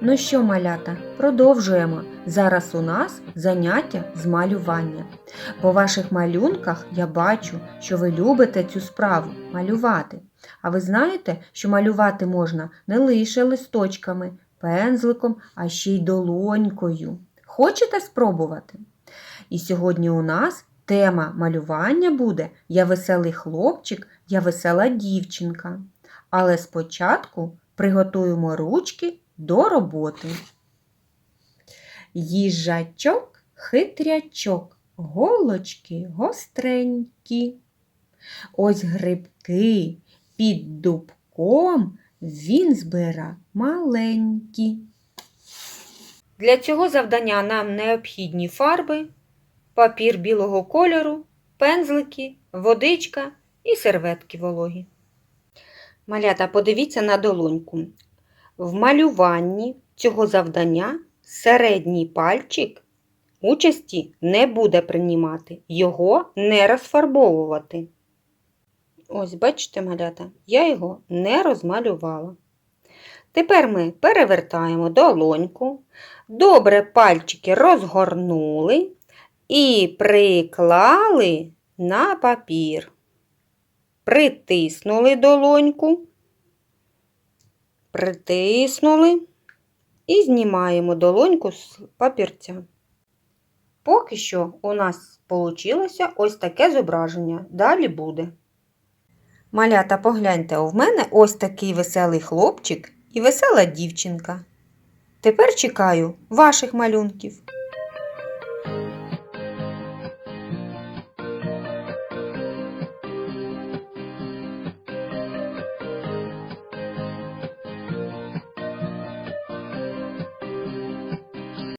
Ну що, малята, продовжуємо. Зараз у нас заняття з малювання. По ваших малюнках я бачу, що ви любите цю справу малювати. А ви знаєте, що малювати можна не лише листочками, пензликом, а ще й долонькою. Хочете спробувати? І сьогодні у нас тема малювання буде Я веселий хлопчик, я весела дівчинка. Але спочатку приготуємо ручки до роботи. Їжачок, хитрячок, голочки гостренькі. Ось грибки під дубком він збира маленькі. Для цього завдання нам необхідні фарби, папір білого кольору, пензлики, водичка і серветки вологі. Малята, подивіться на долоньку. В малюванні цього завдання середній пальчик участі не буде приймати, його не розфарбовувати. Ось, бачите, малята, я його не розмалювала. Тепер ми перевертаємо долоньку, добре пальчики розгорнули і приклали на папір. Притиснули долоньку, притиснули і знімаємо долоньку з папірця. Поки що у нас вийшло ось таке зображення. Далі буде. Малята, погляньте, у мене ось такий веселий хлопчик і весела дівчинка. Тепер чекаю ваших малюнків.